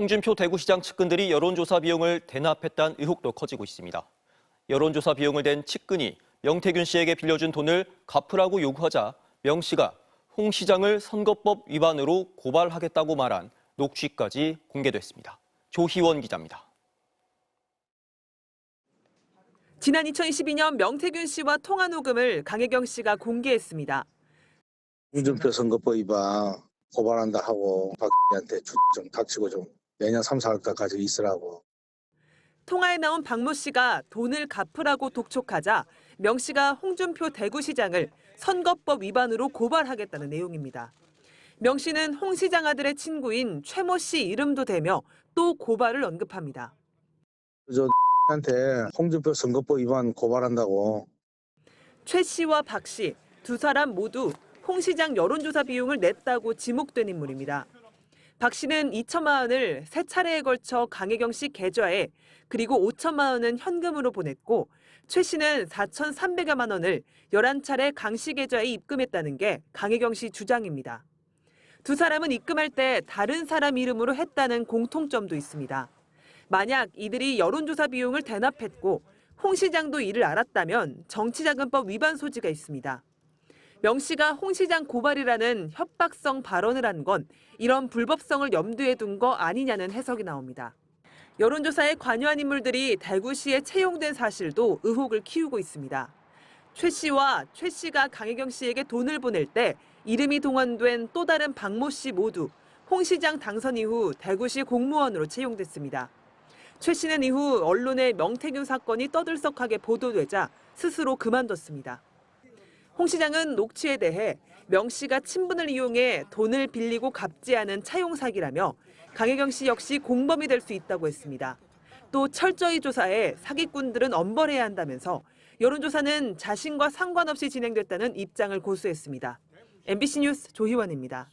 홍준표 대구시장 측근들이 여론조사 비용을 대납했다는 의혹도 커지고 있습니다. 여론조사 비용을 댄 측근이 명태균 씨에게 빌려준 돈을 갚으라고 요구하자 명 씨가 홍 시장을 선거법 위반으로 고발하겠다고 말한 녹취까지 공개됐습니다. 조희원 기자입니다. 지난 2012년 명태균 씨와 통화 녹음을 강혜경 씨가 공개했습니다. 홍준표 선거법 위반 고발한다 하고 박한테 좀 닥치고 좀 내년 3, 4월까지 있으라고 통화에 나온 박모 씨가 돈을 갚으라고 독촉하자 명 씨가 홍준표 대구시장을 선거법 위반으로 고발하겠다는 내용입니다. 명 씨는 홍 시장 아들의 친구인 최모 씨 이름도 대며 또 고발을 언급합니다. 저 한테 홍준표 선거법 위반 고발한다고 최 씨와 박 씨 두 사람 모두 홍 시장 여론조사 비용을 냈다고 지목된 인물입니다. 박 씨는 2천만 원을 세 차례에 걸쳐 강혜경 씨 계좌에 그리고 5천만 원은 현금으로 보냈고 최 씨는 4,300여만 원을 11차례 강 씨 계좌에 입금했다는 게 강혜경 씨 주장입니다. 두 사람은 입금할 때 다른 사람 이름으로 했다는 공통점도 있습니다. 만약 이들이 여론조사 비용을 대납했고 홍 시장도 이를 알았다면 정치자금법 위반 소지가 있습니다. 명 씨가 홍 시장 고발이라는 협박성 발언을 한 건 이런 불법성을 염두에 둔 거 아니냐는 해석이 나옵니다. 여론조사에 관여한 인물들이 대구시에 채용된 사실도 의혹을 키우고 있습니다. 최 씨와 최 씨가 강혜경 씨에게 돈을 보낼 때 이름이 동원된 또 다른 박모 씨 모두 홍 시장 당선 이후 대구시 공무원으로 채용됐습니다. 최 씨는 이후 언론에 명태균 사건이 떠들썩하게 보도되자 스스로 그만뒀습니다. 홍 시장은 녹취에 대해 명 씨가 친분을 이용해 돈을 빌리고 갚지 않은 차용 사기라며 강혜경 씨 역시 공범이 될 수 있다고 했습니다. 또 철저히 조사해 사기꾼들은 엄벌해야 한다면서 여론조사는 자신과 상관없이 진행됐다는 입장을 고수했습니다. MBC 뉴스 조희원입니다.